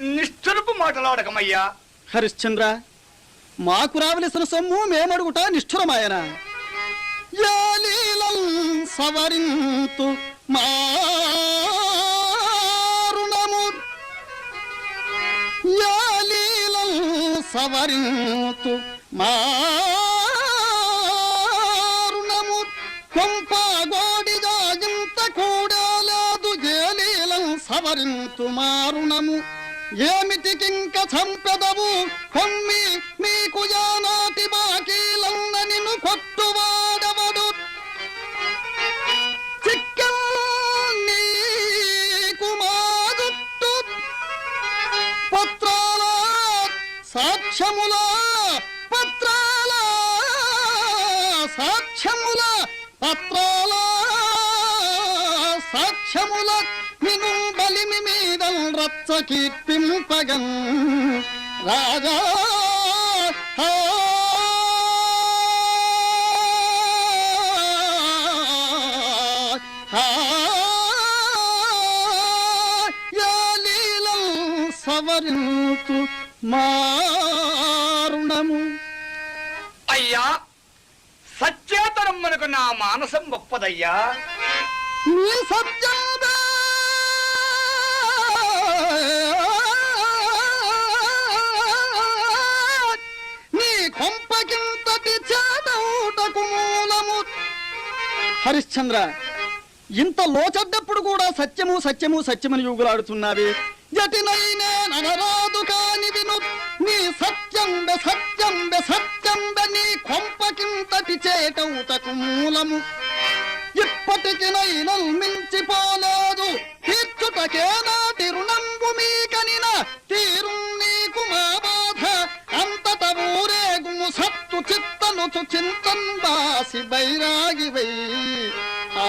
నిష్ఠురపు మాటలాడకమయ్యా. హరిశ్చంద్ర మాకు రావలసిన సొమ్ము మేమడుగుట నిష్ఠురమాయన? యాలీలం సవరింతు మారుణము యాలీలం సవరింతు మారుణము కొంప గోడిగా ఇంత కూడా లేదు ఏలీలం సవరింతు మారుణము ఏమిటికింక చంపెదవు? కొమ్మి మీకు యానాటి బాకీలన్న నిన్ను కొట్టువాడవడు? చిక్కం పత్రాల సాక్ష్యముల పత్రాల సాక్ష్యముల పత్రాల సాక్ష్యముల నిన్ను మీద రచ్చ కీర్తింపగన్ రాజా సవరింతు మారుణము అయ్యా సచ్చేతనం మనకు నా మానసం గొప్పదయ్యా నీ సత్యమే హరిశ్చంద్ర ఇంత లోచడ్డప్పుడు కూడా సత్యము సత్యము సత్యమని యుగులాడుతున్నావే. జటినైనే నగరాదు కాని విను. నీ సత్యంబె సత్యంబె సత్యంబె నీ కొంపకింతటి చేటవుటకు మూలము. ఇప్పటికి నైనల్ మించిపోలేదు. తీర్చుటకే చింతన్ బాసి బైరాగి వై ఆ